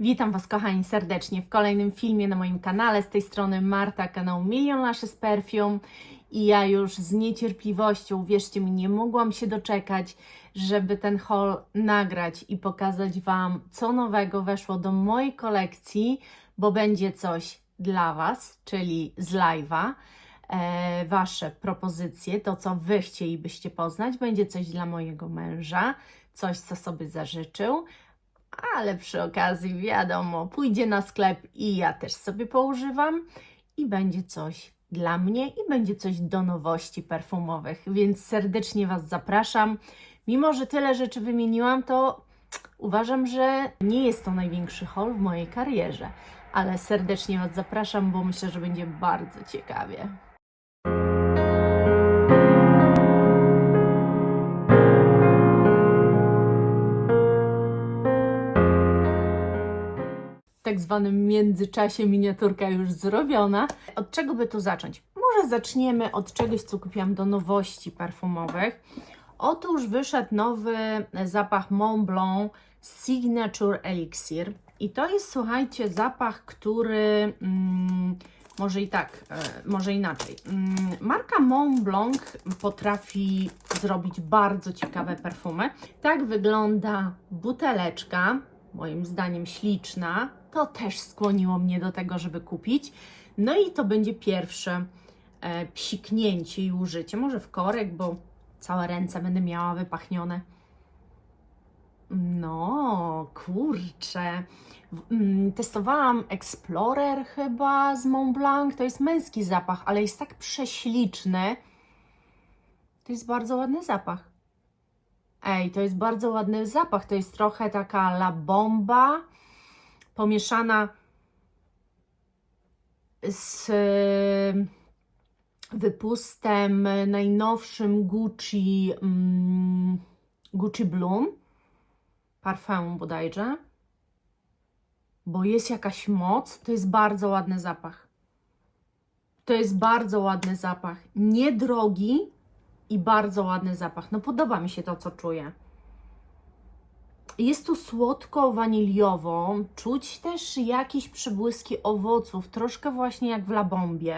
Witam Was kochani serdecznie w kolejnym filmie na moim kanale. Z tej strony Marta, kanał Milion Lashes Perfume i ja już z niecierpliwością, wierzcie mi, nie mogłam się doczekać, żeby ten haul nagrać i pokazać Wam, co nowego weszło do mojej kolekcji, bo będzie coś dla Was, czyli z live'a. E, wasze propozycje, to co Wy chcielibyście poznać, będzie coś dla mojego męża, coś co sobie zażyczył, ale przy okazji, wiadomo, pójdzie na sklep i ja też sobie poużywam i będzie coś dla mnie i będzie coś do nowości perfumowych, więc serdecznie Was zapraszam. Mimo, że tyle rzeczy wymieniłam, to uważam, że nie jest to największy haul w mojej karierze, ale serdecznie Was zapraszam, bo myślę, że będzie bardzo ciekawie. Tak zwanym międzyczasie miniaturka już zrobiona. Od czego by tu zacząć? Może zaczniemy od czegoś, co kupiłam do nowości perfumowych. Otóż wyszedł nowy zapach Mont Blanc Signature Elixir. I to jest, słuchajcie, zapach, który mm, może i tak, e, może inaczej. Mm, marka Mont Blanc potrafi zrobić bardzo ciekawe perfumy. Tak wygląda buteleczka, moim zdaniem śliczna. To też skłoniło mnie do tego, żeby kupić. No i to będzie pierwsze e, psiknięcie i użycie. Może w korek, bo całe ręce będę miała wypachnione. No, kurczę. Mm, Testowałam Explorer chyba z Mont Blanc. To jest męski zapach, ale jest tak prześliczny. To jest bardzo ładny zapach. Ej, to jest bardzo ładny zapach. To jest trochę taka la bomba pomieszana z e, wypustem najnowszym Gucci mm, Gucci Bloom parfum bodajże bo jest jakaś moc. To jest bardzo ładny zapach. To jest bardzo ładny zapach. Niedrogi i bardzo ładny zapach. No podoba mi się to co czuję jest tu słodko-waniliowo, czuć też jakieś przybłyski owoców, troszkę właśnie jak w labombie.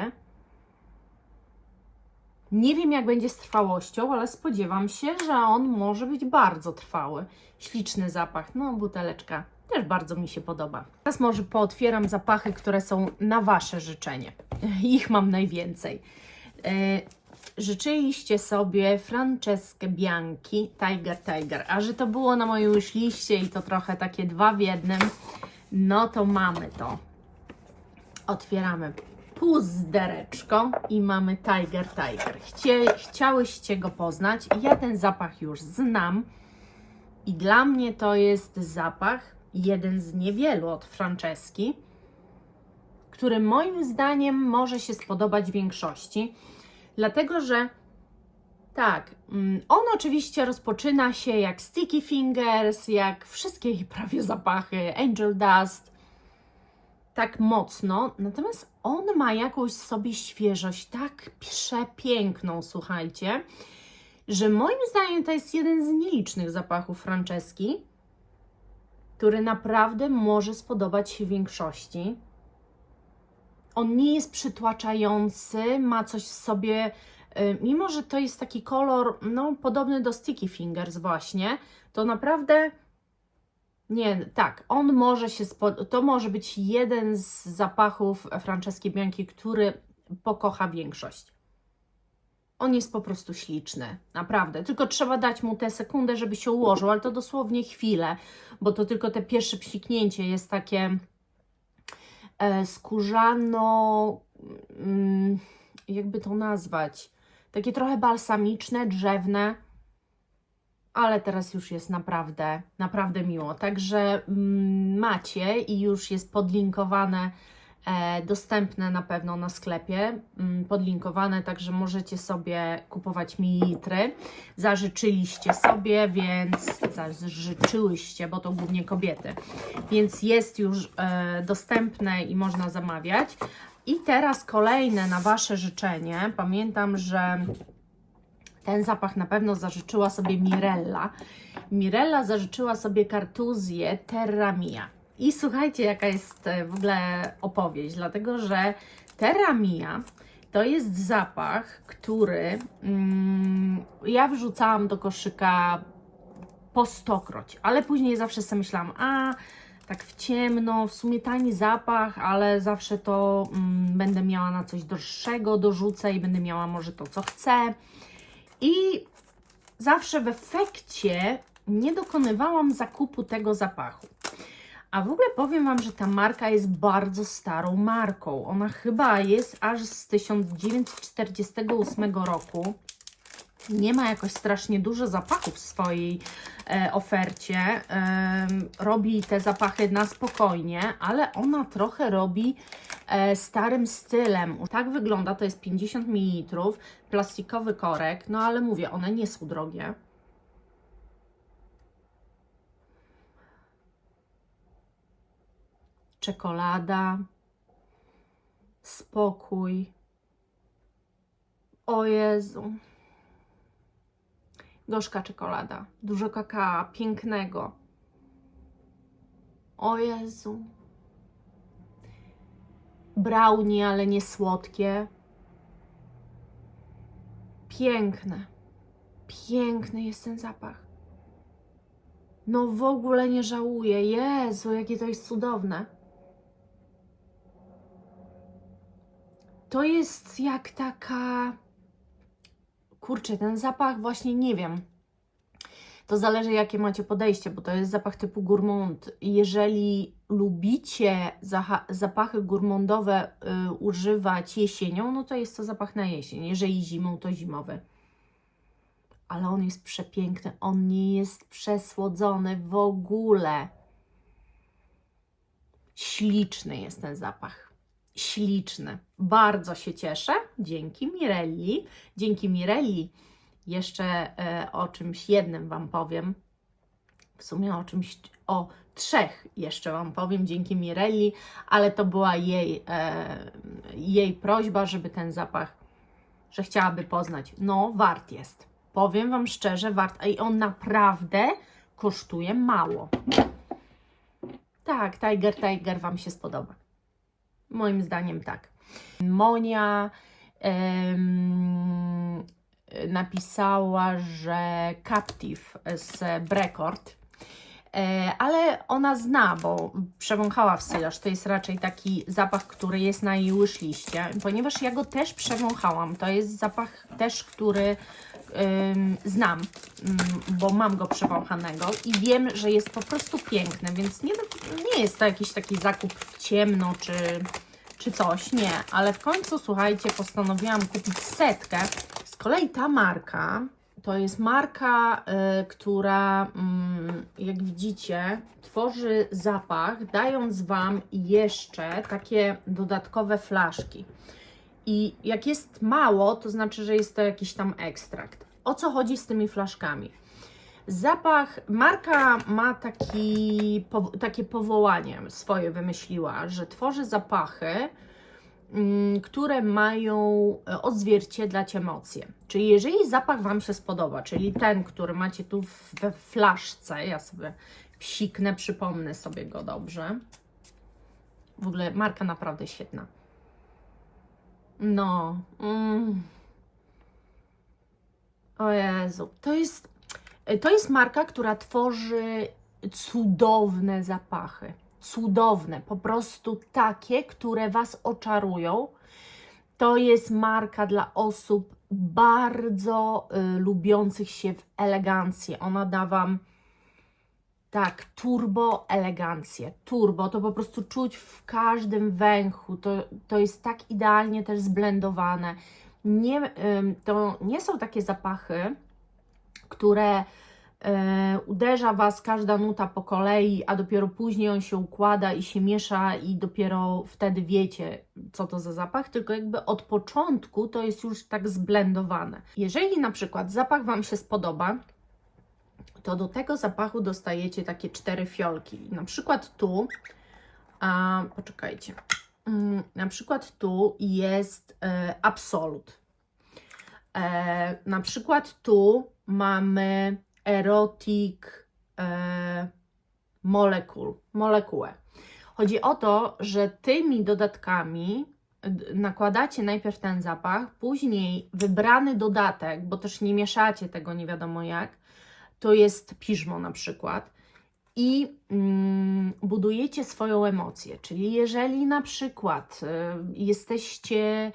Nie wiem, jak będzie z trwałością, ale spodziewam się, że on może być bardzo trwały. Śliczny zapach, no buteleczka też bardzo mi się podoba. Teraz może pootwieram zapachy, które są na Wasze życzenie. Ich mam najwięcej. Życzyliście sobie Franceskę Bianchi Tiger Tiger, a że to było na mojej liście i to trochę takie dwa w jednym, no to mamy to. Otwieramy puzdereczko i mamy Tiger Tiger. Chcie, chciałyście go poznać, ja ten zapach już znam i dla mnie to jest zapach, jeden z niewielu od Franceski, który moim zdaniem może się spodobać większości. Dlatego, że tak, mm, on oczywiście rozpoczyna się jak Sticky Fingers, jak wszystkie prawie zapachy, Angel Dust, tak mocno, natomiast on ma jakąś sobie świeżość tak przepiękną, słuchajcie, że moim zdaniem to jest jeden z nielicznych zapachów Franceski, który naprawdę może spodobać się większości. On nie jest przytłaczający, ma coś w sobie, y, mimo że to jest taki kolor, no, podobny do Sticky Fingers, właśnie, to naprawdę. Nie, tak, on może się, to może być jeden z zapachów Franceski Bianchi, który pokocha większość. On jest po prostu śliczny, naprawdę. Tylko trzeba dać mu tę sekundę, żeby się ułożył, ale to dosłownie chwilę, bo to tylko te pierwsze psiknięcie jest takie skórzano, mm, jakby to nazwać, takie trochę balsamiczne, drzewne, ale teraz już jest naprawdę, naprawdę miło. Także mm, macie i już jest podlinkowane, e, dostępne na pewno na sklepie, mm, podlinkowane, także możecie sobie kupować mililitry. Zażyczyliście sobie, więc zażyczyłyście, bo to głównie kobiety, więc jest już e, dostępne i można zamawiać. I teraz kolejne na Wasze życzenie. Pamiętam, że ten zapach na pewno zażyczyła sobie Mirella. Mirella zażyczyła sobie kartuzję Terra Mia. I słuchajcie, jaka jest e, w ogóle opowieść, dlatego że Terra Mia to jest zapach, który mm, ja wrzucałam do koszyka po stokroć, ale później zawsze sobie myślałam, a tak w ciemno, w sumie tani zapach, ale zawsze to mm, będę miała na coś droższego, dorzucę i będę miała może to, co chcę. I zawsze w efekcie nie dokonywałam zakupu tego zapachu. A w ogóle powiem Wam, że ta marka jest bardzo starą marką. Ona chyba jest aż z 1948 roku. Nie ma jakoś strasznie dużo zapachów w swojej e, ofercie. Em, robi te zapachy na spokojnie, ale ona trochę robi e, starym stylem. Tak wygląda, to jest 50 ml, plastikowy korek, no ale mówię, one nie są drogie. Czekolada, spokój. O Jezu. Gorzka czekolada, dużo kakao, pięknego. O Jezu. Brownie, ale nie słodkie. Piękne. Piękny jest ten zapach. No w ogóle nie żałuję. Jezu, jakie to jest cudowne. To jest jak taka. Kurczę, ten zapach właśnie nie wiem. To zależy, jakie macie podejście, bo to jest zapach typu gourmand. Jeżeli lubicie zapachy gourmandowe y, używać jesienią, no to jest to zapach na jesień. Jeżeli zimą, to zimowy. Ale on jest przepiękny, on nie jest przesłodzony w ogóle. Śliczny jest ten zapach. Śliczny. Bardzo się cieszę. Dzięki Mirelli. Dzięki Mirelli jeszcze e, o czymś jednym Wam powiem. W sumie o czymś, o trzech jeszcze Wam powiem dzięki Mirelli, ale to była jej, e, jej prośba, żeby ten zapach, że chciałaby poznać. No, wart jest. Powiem Wam szczerze, wart. I on naprawdę kosztuje mało. Tak, Tiger Tiger Wam się spodoba. Moim zdaniem tak. Monia em, napisała, że Captive z Brekord, e, ale ona zna, bo przewąchała w Sylasz. To jest raczej taki zapach, który jest na jej wishliście, ponieważ ja go też przewąchałam. To jest zapach też, który ym, znam, ym, bo mam go przewąchanego i wiem, że jest po prostu piękny, więc nie, nie jest to jakiś taki zakup w ciemno czy, czy coś, nie, ale w końcu słuchajcie, postanowiłam kupić setkę. Z kolei ta marka to jest marka, y, która, mm, jak widzicie, tworzy zapach, dając Wam jeszcze takie dodatkowe flaszki. I jak jest mało, to znaczy, że jest to jakiś tam ekstrakt. O co chodzi z tymi flaszkami? Zapach, marka ma taki, po, takie powołanie swoje wymyśliła, że tworzy zapachy, mm, które mają e, odzwierciedlać emocje. Czyli jeżeli zapach Wam się spodoba, czyli ten, który macie tu we flaszce, ja sobie psiknę, przypomnę sobie go dobrze. W ogóle marka naprawdę świetna. No. Mm. O Jezu. To jest, to jest marka, która tworzy cudowne zapachy. Cudowne. Po prostu takie, które Was oczarują. To jest marka dla osób bardzo y, lubiących się w elegancję. Ona da Wam tak, turbo elegancję. Turbo to po prostu czuć w każdym węchu. To, to jest tak idealnie też zblendowane. Nie, ym, to nie są takie zapachy, które e, uderza Was każda nuta po kolei, a dopiero później on się układa i się miesza i dopiero wtedy wiecie, co to za zapach, tylko jakby od początku to jest już tak zblendowane. Jeżeli na przykład zapach Wam się spodoba, to do tego zapachu dostajecie takie cztery fiolki. Na przykład tu, a, poczekajcie, Mm, na przykład tu jest e, Absolut. E, na przykład tu mamy Erotic e, Molecule, molekułę. Chodzi o to, że tymi dodatkami nakładacie najpierw ten zapach, później wybrany dodatek, bo też nie mieszacie tego nie wiadomo jak, to jest piżmo na przykład, i mm, budujecie swoją emocję. Czyli jeżeli na przykład y, jesteście,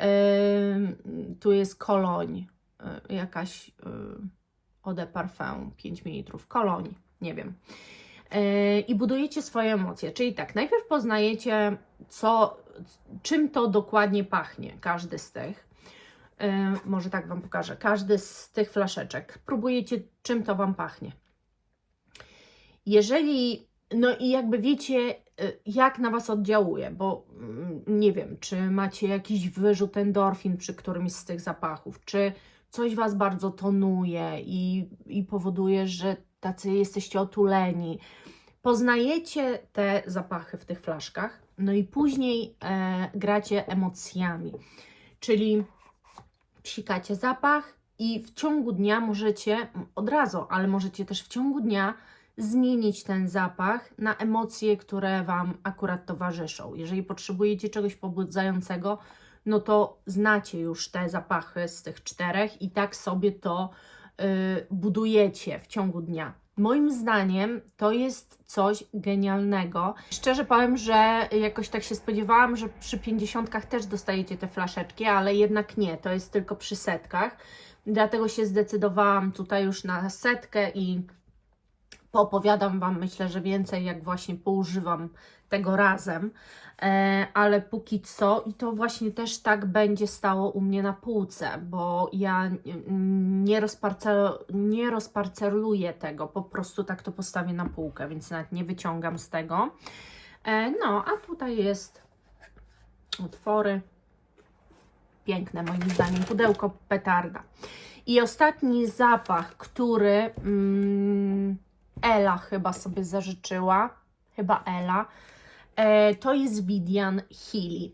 y, tu jest koloń, jakaś y, eau de parfum, 5 ml, koloń, nie wiem. Y, I budujecie swoje emocje. Czyli tak, najpierw poznajecie, co, czym to dokładnie pachnie, każdy z tych. Y, może tak Wam pokażę. Każdy z tych flaszeczek. Próbujecie, czym to Wam pachnie. Jeżeli, no i jakby wiecie, y, jak na Was oddziałuje, bo mm, nie wiem, czy macie jakiś wyrzut endorfin przy którymś z tych zapachów, czy coś Was bardzo tonuje i, i powoduje, że tacy jesteście otuleni. Poznajecie te zapachy w tych flaszkach, no i później e, gracie emocjami, czyli psikacie zapach i w ciągu dnia możecie, od razu, ale możecie też w ciągu dnia zmienić ten zapach na emocje, które Wam akurat towarzyszą. Jeżeli potrzebujecie czegoś pobudzającego, no to znacie już te zapachy z tych czterech i tak sobie to y, budujecie w ciągu dnia. Moim zdaniem to jest coś genialnego. Szczerze powiem, że jakoś tak się spodziewałam, że przy 50 też dostajecie te flaszeczki, ale jednak nie, to jest tylko przy setkach. Dlatego się zdecydowałam tutaj już na setkę i poopowiadam Wam, myślę, że więcej, jak właśnie poużywam tego razem, e, ale póki co, i to właśnie też tak będzie stało u mnie na półce, bo ja nie, rozparcel, nie rozparceluję tego, po prostu tak to postawię na półkę, więc nawet nie wyciągam z tego. E, no, a tutaj jest otwory. Piękne moim zdaniem, pudełko petarda. I ostatni zapach, który mm, Ela chyba sobie zażyczyła, chyba Ela, e, to jest Vidian Healy.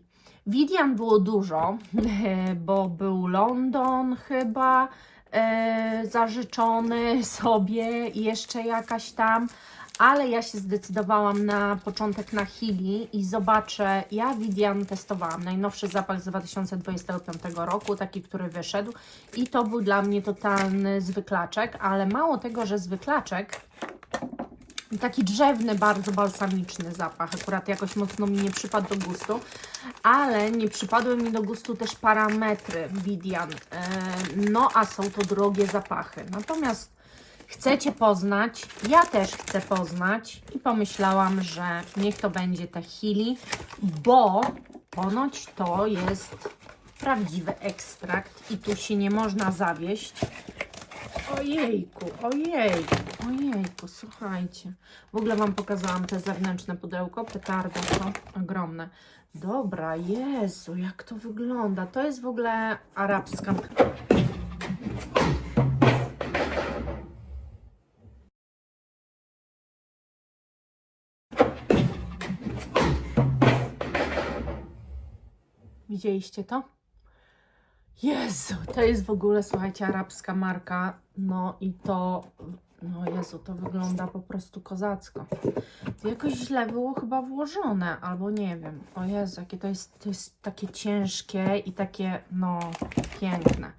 Vidian było dużo, bo był London chyba e, zażyczony sobie i jeszcze jakaś tam, ale ja się zdecydowałam na początek na Healy i zobaczę, ja Vidian testowałam, najnowszy zapach z 2025 roku, taki, który wyszedł. I to był dla mnie totalny zwyklaczek, ale mało tego, że zwyklaczek, taki drzewny, bardzo balsamiczny zapach. Akurat jakoś mocno mi nie przypadł do gustu, ale nie przypadły mi do gustu też parametry Vidian. E, No, a są to drogie zapachy. Natomiast chcecie poznać, ja też chcę poznać i pomyślałam, że niech to będzie te Chili, bo ponoć to jest prawdziwy ekstrakt i tu się nie można zawieść. Ojejku, ojejku, ojejku, słuchajcie. W ogóle Wam pokazałam te zewnętrzne pudełko, petarda, to ogromne. Dobra, Jezu, jak to wygląda. To jest w ogóle arabska. Widzieliście to? Jezu, to jest w ogóle, słuchajcie, arabska marka. No i to, no Jezu, to wygląda po prostu kozacko. To jakoś źle było chyba włożone, albo nie wiem. O Jezu, jakie to jest, to jest takie ciężkie i takie, no, piękne.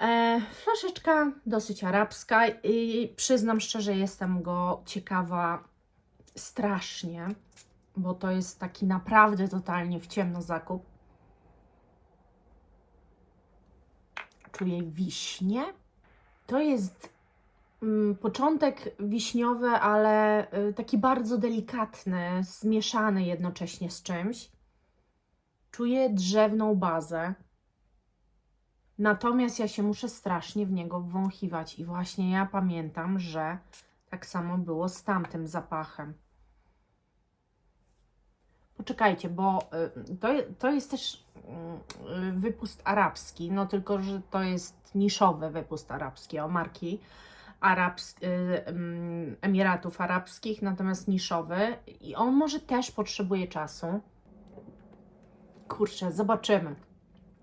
E, flaszeczka dosyć arabska i przyznam szczerze, jestem go ciekawa strasznie, bo to jest taki naprawdę totalnie w ciemno zakup. Czuję wiśnie. To jest mm, początek wiśniowy, ale y, taki bardzo delikatny, zmieszany jednocześnie z czymś. Czuję drzewną bazę. Natomiast ja się muszę strasznie w niego wąchiwać i właśnie ja pamiętam, że tak samo było z tamtym zapachem. Poczekajcie, bo y, to, to jest też y, wypust arabski, no tylko, że to jest niszowy wypust arabski, o marki Arabs, y, mm, Emiratów Arabskich, natomiast niszowy i on może też potrzebuje czasu. Kurczę, zobaczymy.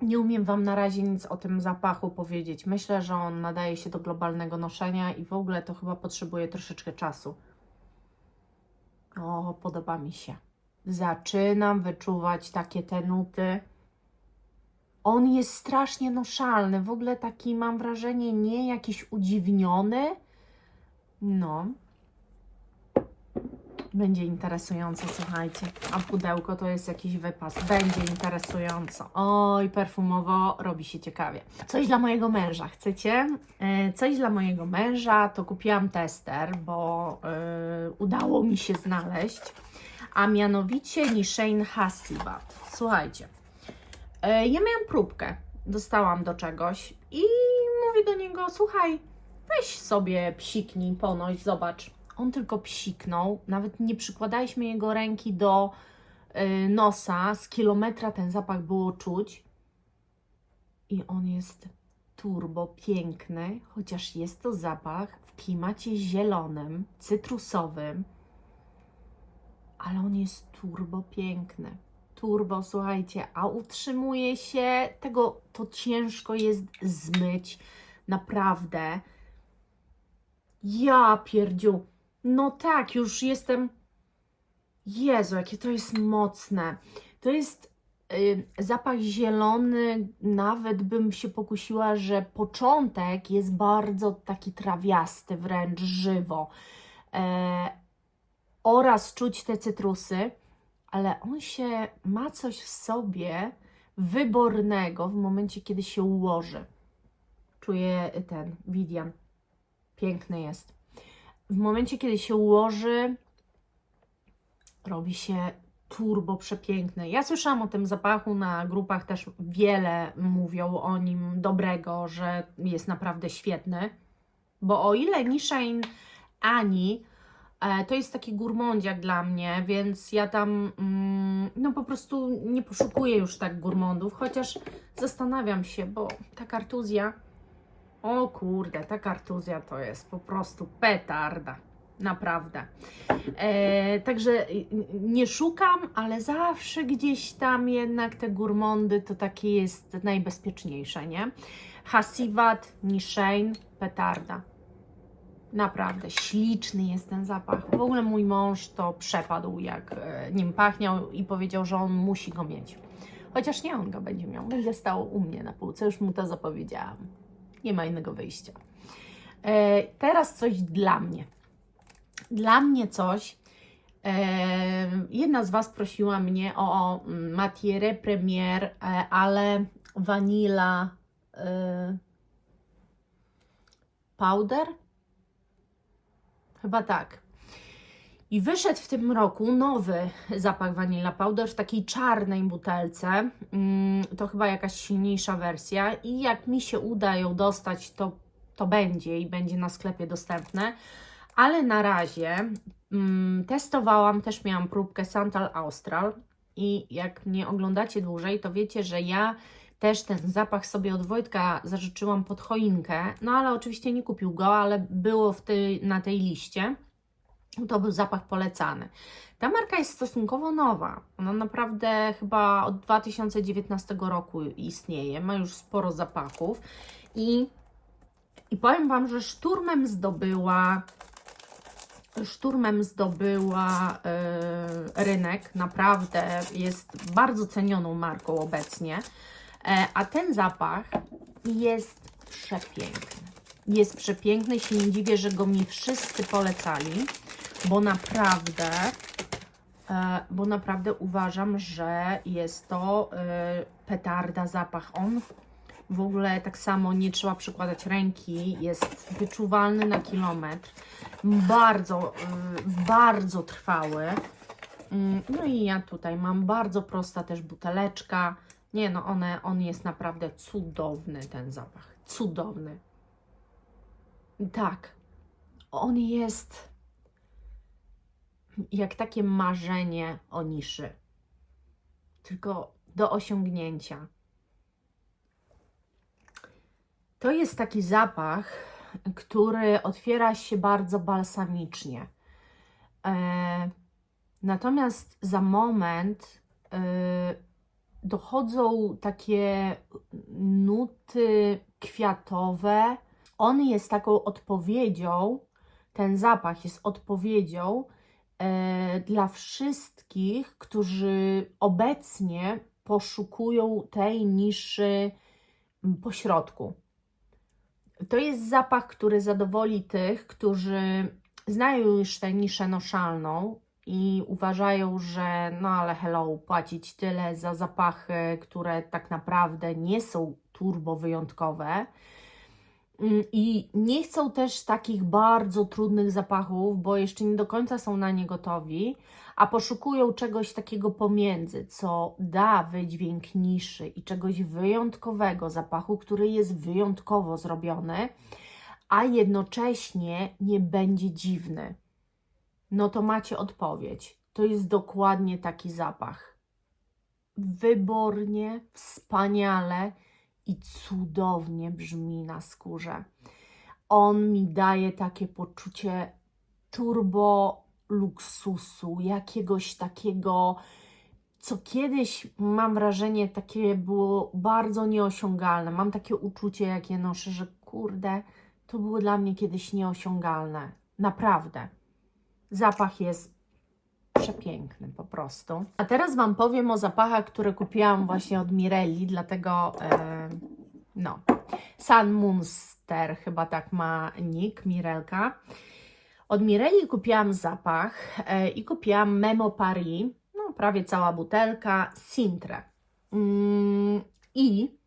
Nie umiem Wam na razie nic o tym zapachu powiedzieć. Myślę, że on nadaje się do globalnego noszenia i w ogóle to chyba potrzebuje troszeczkę czasu. O, podoba mi się. Zaczynam wyczuwać takie te nuty. On jest strasznie noszalny, w ogóle taki mam wrażenie nie jakiś udziwniony. No. Będzie interesująco, słuchajcie. A pudełko to jest jakiś wypas. Będzie interesująco. Oj, perfumowo robi się ciekawie. Coś dla mojego męża, chcecie? E, Coś dla mojego męża to kupiłam tester, bo e, udało mi się znaleźć. A mianowicie Nishane Hasibat. Słuchajcie. E, Ja miałam próbkę, dostałam do czegoś i mówię do niego: Słuchaj, weź sobie psiknij, ponoć, zobacz. On tylko psiknął, nawet nie przykładaliśmy jego ręki do y, nosa, z kilometra ten zapach było czuć. I on jest turbo piękny, chociaż jest to zapach w klimacie zielonym, cytrusowym, ale on jest turbo piękny turbo, słuchajcie, a utrzymuje się, tego to ciężko jest zmyć, naprawdę. Ja pierdziu, no tak, już jestem, Jezu, jakie to jest mocne. To jest y, zapach zielony, nawet bym się pokusiła, że początek jest bardzo taki trawiasty, wręcz żywo. E, oraz czuć te cytrusy ale on się ma coś w sobie wybornego w momencie, kiedy się ułoży. Czuję ten Widian. Piękny jest. W momencie, kiedy się ułoży, robi się turbo przepiękny. Ja słyszałam o tym zapachu na grupach, też wiele mówią o nim dobrego, że jest naprawdę świetny. Bo o ile Nishane Ani To jest taki gurmondziak dla mnie, więc ja tam mm, no po prostu nie poszukuję już tak gurmondów, chociaż zastanawiam się, bo ta kartuzja, o kurde, ta kartuzja to jest po prostu petarda, naprawdę. E, także nie szukam, ale zawsze gdzieś tam jednak te gurmondy to takie jest najbezpieczniejsze, nie? Hasivat, Nishane, petarda. Naprawdę śliczny jest ten zapach. W ogóle mój mąż to przepadł, jak e, nim pachniał i powiedział, że on musi go mieć. Chociaż nie on go będzie miał, będzie stał u mnie na półce, już mu to zapowiedziałam. Nie ma innego wyjścia. E, teraz coś dla mnie. Dla mnie coś. E, jedna z Was prosiła mnie o mm, Matiere Premier, e, ale Vanilla e, Powder Chyba tak. I wyszedł w tym roku nowy zapach Vanilla Powder w takiej czarnej butelce. Mm, To chyba jakaś silniejsza wersja. I jak mi się uda ją dostać, to, to będzie i będzie na sklepie dostępne. Ale na razie mm, testowałam, też miałam próbkę Santal Austral. I jak mnie oglądacie dłużej, to wiecie, że ja też ten zapach sobie od Wojtka zażyczyłam pod choinkę, no ale oczywiście nie kupił go, ale było w tej, na tej liście. To był zapach polecany. Ta marka jest stosunkowo nowa. Ona naprawdę chyba od 2019 roku istnieje, ma już sporo zapachów i, i powiem Wam, że szturmem zdobyła szturmem zdobyła y, rynek. Naprawdę jest bardzo cenioną marką obecnie. E, a ten zapach jest przepiękny. Jest przepiękny, się nie dziwię, że go mi wszyscy polecali, bo naprawdę, e, bo naprawdę uważam, że jest to e, petarda zapach. On w ogóle tak samo nie trzeba przykładać ręki, jest wyczuwalny na kilometr, bardzo, bardzo trwały. Mm, No i ja tutaj mam bardzo prosta też buteleczka. Nie no, one, on jest naprawdę cudowny ten zapach. Cudowny. Tak. On jest jak takie marzenie o niszy. Tylko do osiągnięcia. To jest taki zapach, który otwiera się bardzo balsamicznie. E, natomiast za moment e, dochodzą takie nuty kwiatowe. On jest taką odpowiedzią, ten zapach jest odpowiedzią e, dla wszystkich, którzy obecnie poszukują tej niszy pośrodku. To jest zapach, który zadowoli tych, którzy znają już tę niszę noszalną i uważają, że no ale hello, płacić tyle za zapachy, które tak naprawdę nie są turbo wyjątkowe. Mm, I nie chcą też takich bardzo trudnych zapachów, bo jeszcze nie do końca są na nie gotowi, a poszukują czegoś takiego pomiędzy, co da wydźwięk niszy i czegoś wyjątkowego zapachu, który jest wyjątkowo zrobiony, a jednocześnie nie będzie dziwny. No to macie odpowiedź. To jest dokładnie taki zapach. Wybornie, wspaniale i cudownie brzmi na skórze. On mi daje takie poczucie turbo luksusu, jakiegoś takiego, co kiedyś mam wrażenie, takie było bardzo nieosiągalne. Mam takie uczucie, jak je noszę, że kurde, to było dla mnie kiedyś nieosiągalne. Naprawdę. Zapach jest przepiękny po prostu. A teraz Wam powiem o zapachach, które kupiłam właśnie od Mirelli, dlatego e, no, Sun Monster chyba tak ma nick, Mirelka. Od Mirelli kupiłam zapach e, i kupiłam Memo Paris, no prawie cała butelka, Sintre. Mm, I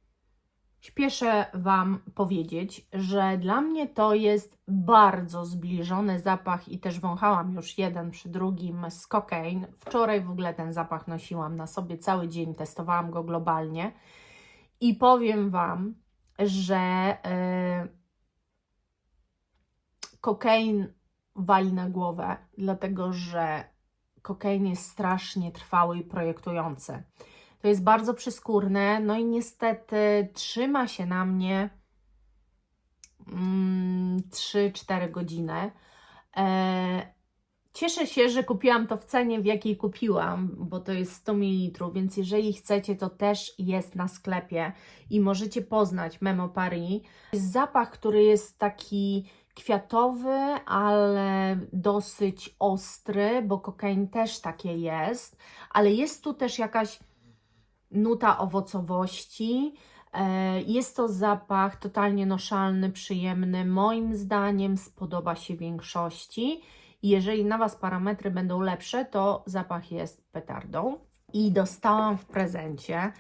Śpieszę Wam powiedzieć, że dla mnie to jest bardzo zbliżony zapach i też wąchałam już jeden przy drugim z Cocaine. Wczoraj w ogóle ten zapach nosiłam na sobie cały dzień, testowałam go globalnie i powiem Wam, że yy, Cocaine wali na głowę, dlatego że kokain jest strasznie trwały i projektujący. To jest bardzo przyskórne, no i niestety trzyma się na mnie mm, 3-4 godziny. E, cieszę się, że kupiłam to w cenie, w jakiej kupiłam, bo to jest 100 ml, więc jeżeli chcecie, to też jest na sklepie i możecie poznać Memo Paris. Zapach, który jest taki kwiatowy, ale dosyć ostry, bo kokain też takie jest, ale jest tu też jakaś nuta owocowości. E, Jest to zapach totalnie noszalny, przyjemny. Moim zdaniem spodoba się większości. Jeżeli na Was parametry będą lepsze, to zapach jest petardą. I dostałam w prezencie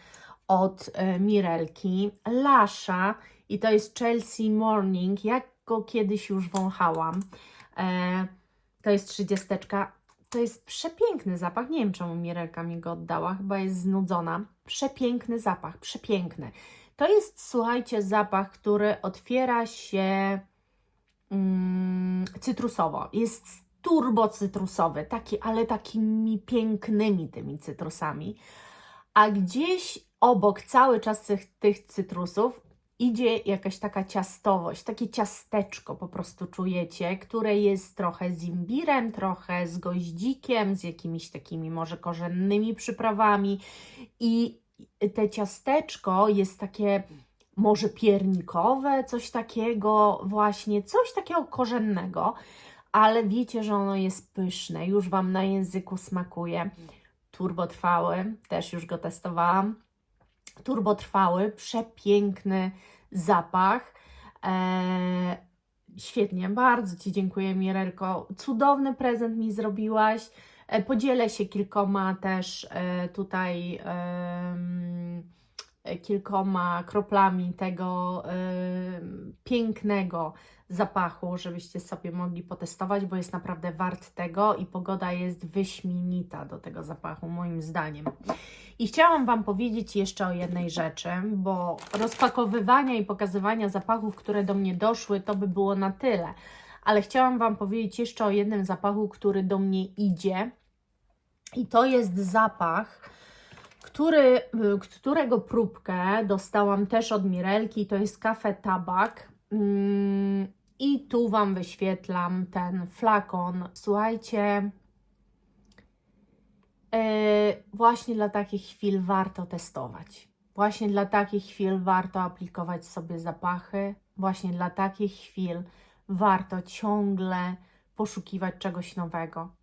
od e, Mirelki Lasza i to jest Chelsea Morning. Jak go kiedyś już wąchałam. E, To jest trzydziesteczka. To jest przepiękny zapach. Nie wiem, czemu Mirelka mi go oddała. Chyba jest znudzona. Przepiękny zapach, przepiękny. To jest, słuchajcie, zapach, który otwiera się mm, cytrusowo. Jest turbo cytrusowy, taki, ale takimi pięknymi tymi cytrusami. A gdzieś obok cały czas tych, tych cytrusów idzie jakaś taka ciastowość, takie ciasteczko po prostu czujecie, które jest trochę z imbirem, trochę z goździkiem, z jakimiś takimi może korzennymi przyprawami i te ciasteczko jest takie może piernikowe, coś takiego właśnie, coś takiego korzennego, ale wiecie, że ono jest pyszne, już Wam na języku smakuje. Turbotrwały, też już go testowałam turbotrwały, przepiękny zapach. Eee, świetnie, bardzo Ci dziękuję, Mirelko. Cudowny prezent mi zrobiłaś. E, podzielę się kilkoma też e, tutaj e, kilkoma kroplami tego em, pięknego zapachu, żebyście sobie mogli potestować, bo jest naprawdę wart tego i pogoda jest wyśmienita do tego zapachu, moim zdaniem. I chciałam Wam powiedzieć jeszcze o jednej rzeczy, bo rozpakowywania i pokazywania zapachów, które do mnie doszły, to by było na tyle. Ale chciałam Wam powiedzieć jeszcze o jednym zapachu, który do mnie idzie. I to jest zapach, który, którego próbkę dostałam też od Mirelki. To jest kafe tabak. Mm, I tu Wam wyświetlam ten flakon. Słuchajcie, E, właśnie dla takich chwil warto testować. Właśnie dla takich chwil warto aplikować sobie zapachy. Właśnie dla takich chwil warto ciągle poszukiwać czegoś nowego.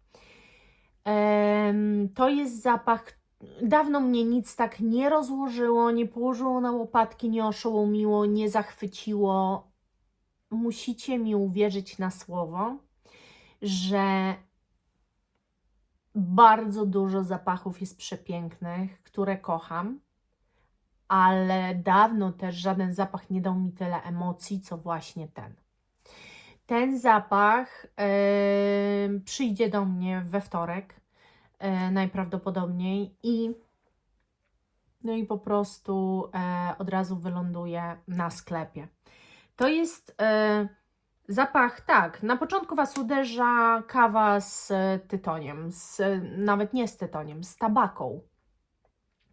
To jest zapach. Dawno mnie nic tak nie rozłożyło, nie położyło na łopatki, nie oszołomiło, nie zachwyciło. Musicie mi uwierzyć na słowo, że bardzo dużo zapachów jest przepięknych, które kocham, ale dawno też żaden zapach nie dał mi tyle emocji, co właśnie ten. Ten zapach em, przyjdzie do mnie we wtorek e, najprawdopodobniej i no i po prostu e, od razu wyląduje na sklepie. To jest e, zapach, tak, na początku Was uderza kawa z e, tytoniem, z, nawet nie z tytoniem, z tabaką.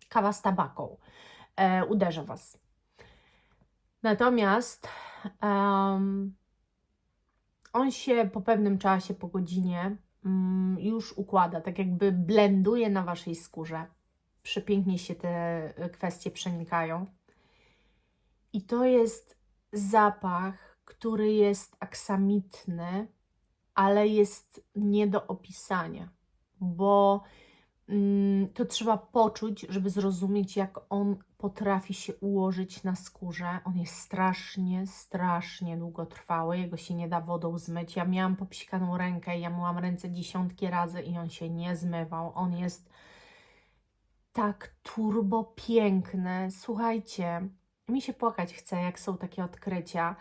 Kawa z tabaką e, uderza Was. Natomiast em, on się po pewnym czasie, po godzinie już układa, tak jakby blenduje na Waszej skórze. Przepięknie się te e, kwestie przenikają. I to jest zapach, który jest aksamitny, ale jest nie do opisania, bo mm, to trzeba poczuć, żeby zrozumieć, jak on potrafi się ułożyć na skórze. On jest strasznie, strasznie długotrwały, jego się nie da wodą zmyć. Ja miałam popsikaną rękę, ja myłam ręce dziesiątki razy i on się nie zmywał. On jest tak turbo piękny. Słuchajcie, mi się płakać chce, jak są takie odkrycia.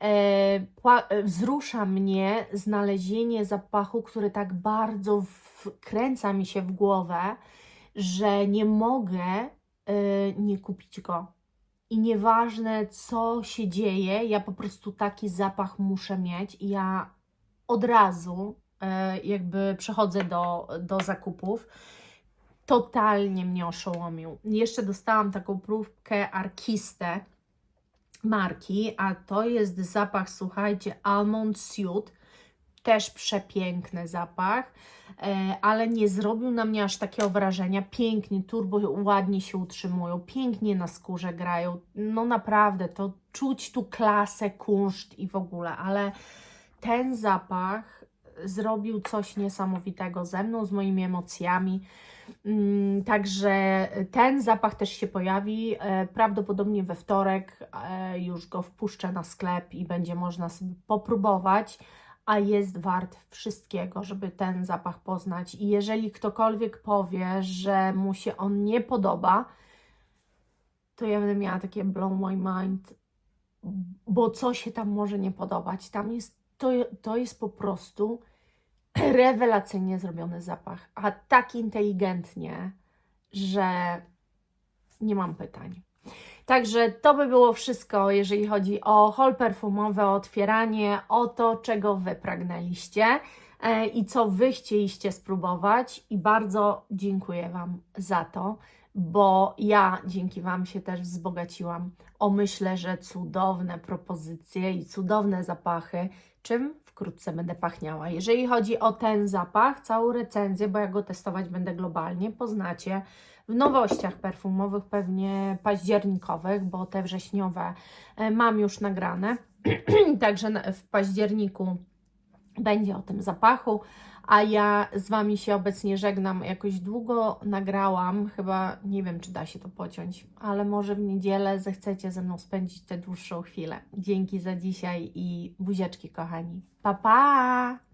E, e, wzrusza mnie znalezienie zapachu, który tak bardzo wkręca mi się w głowę, że nie mogę e, nie kupić go. I nieważne, co się dzieje, ja po prostu taki zapach muszę mieć i ja od razu jakby przechodzę do, do zakupów. Totalnie mnie oszołomił. Jeszcze dostałam taką próbkę Arkistę marki, a to jest zapach, słuchajcie, Almond Suit. Też przepiękny zapach, e, ale nie zrobił na mnie aż takiego wrażenia. Pięknie, turbo ładnie się utrzymują, pięknie na skórze grają. No naprawdę, to czuć tu klasę, kunszt i w ogóle, ale ten zapach zrobił coś niesamowitego ze mną, z moimi emocjami. Mm, Także ten zapach też się pojawi. e, Prawdopodobnie we wtorek e, już go wpuszczę na sklep i będzie można sobie popróbować, a jest wart wszystkiego, żeby ten zapach poznać. I jeżeli ktokolwiek powie, że mu się on nie podoba, to ja będę miała takie blow my mind, bo co się tam może nie podobać? Tam jest, to, to jest po prostu rewelacyjnie zrobiony zapach, a tak inteligentnie, że nie mam pytań. Także to by było wszystko, jeżeli chodzi o hol perfumowy, o otwieranie, o to, czego Wy pragnęliście e, i co Wy chcieliście spróbować. I bardzo dziękuję Wam za to, bo ja dzięki Wam się też wzbogaciłam o myślę, że cudowne propozycje i cudowne zapachy, czym wkrótce będę pachniała. Jeżeli chodzi o ten zapach, całą recenzję, bo ja go testować będę globalnie, poznacie w nowościach perfumowych, pewnie październikowych, bo te wrześniowe e, mam już nagrane. Także w październiku będzie o tym zapachu, a ja z Wami się obecnie żegnam. Jakoś długo nagrałam, chyba nie wiem, czy da się to pociąć, ale może w niedzielę zechcecie ze mną spędzić tę dłuższą chwilę. Dzięki za dzisiaj i buziaczki, kochani. Pa, pa!